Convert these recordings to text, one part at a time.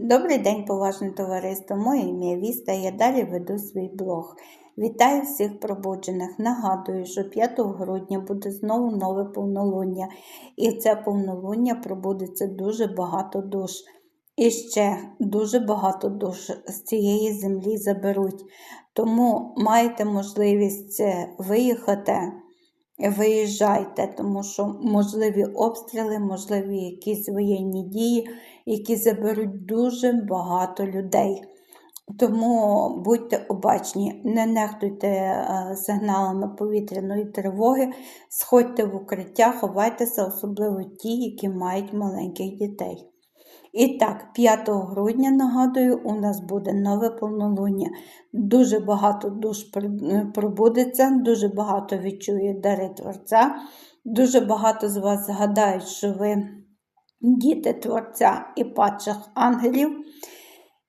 Добрий день, поважне товариство. Моє ім'я Віста. Я далі веду свій блог. Вітаю всіх пробуджених. Нагадую, що 5 грудня буде знову нове повнолуння. І це повнолуння пробудеться дуже багато душ. І ще дуже багато душ з цієї землі заберуть. Тому маєте можливість е, виїхати. Виїжджайте, тому що можливі обстріли, можливі якісь воєнні дії, які заберуть дуже багато людей. Тому будьте обачні, не нехтуйте е, сигналами повітряної тривоги, сходьте в укриття, ховайтеся, особливо ті, які мають маленьких дітей. І так, 5 грудня, нагадую, у нас буде нове повнолуння. Дуже багато душ пробудеться, дуже багато відчує дари Творця. Дуже багато з вас згадають, що ви діти Творця і падших ангелів.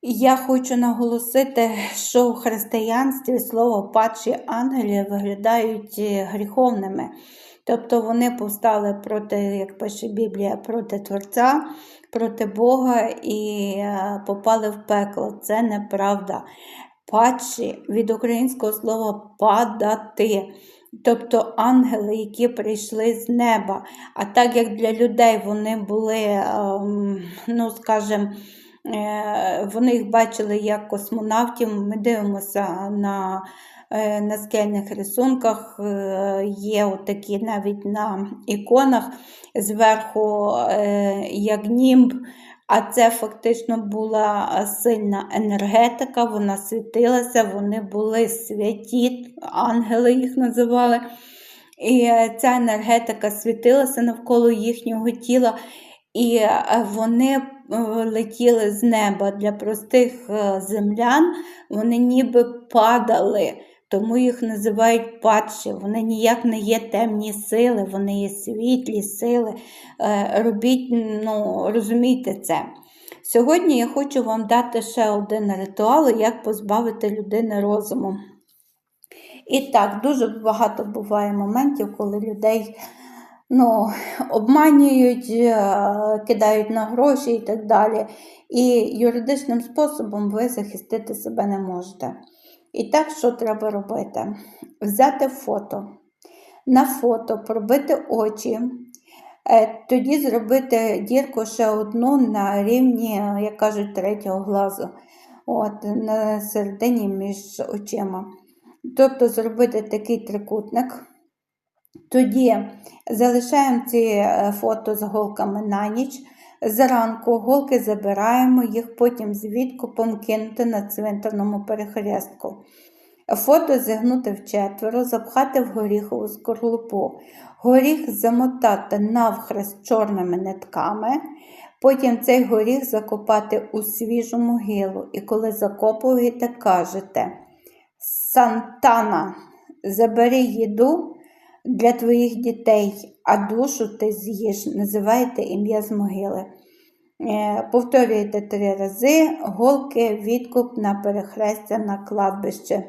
Я хочу наголосити, що у християнстві слово падші ангелі виглядають гріховними. Тобто вони повстали проти, як пише Біблія, проти Творця, проти Бога і е, попали в пекло. Це неправда. Падші від українського слова падати. Тобто ангели, які прийшли з неба. А так як для людей вони були, ем, ну, скажімо, е, вони їх бачили як космонавтів, ми дивимося на Е, на скельних рисунках. Е, є отакі навіть на іконах. Зверху е, як німб. А це фактично була сильна енергетика, вона світилася, вони були святі, ангели їх називали. І ця енергетика світилася навколо їхнього тіла, і вони летіли з неба для простих землян, вони ніби падали. Тому їх називають падші. Вони ніяк не є темні сили, вони є світлі сили. Е, робіть, ну, розумійте це. Сьогодні я хочу вам дати ще один ритуал, як позбавити людини розуму. І так, дуже багато буває моментів, коли людей ну, обманюють, е, кидають на гроші і так далі. І юридичним способом ви захистити себе не можете. І так, що треба робити? Взяти фото. На фото пробити очі, е, тоді зробити дірку ще одну на рівні, як кажуть, третього глазу. От, на середині між очима. Тобто зробити такий трикутник. Тоді залишаємо ці е, фото з голками на ніч. Зранку голки забираємо, їх потім з відкупом кинути на цвинтарному перехрестку. Фото зігнути в четверо, запхати в горіхову скорлупу. Горіх замотати навхрест чорними нитками, потім цей горіх закопати у свіжу могилу. І коли закопуєте, кажете Сантана, забери їду для твоїх дітей, а душу ти з'їш, називаєте ім'я з могили. Повторюйте повторюєте три рази, голки, відкуп на перехрестя на кладбище.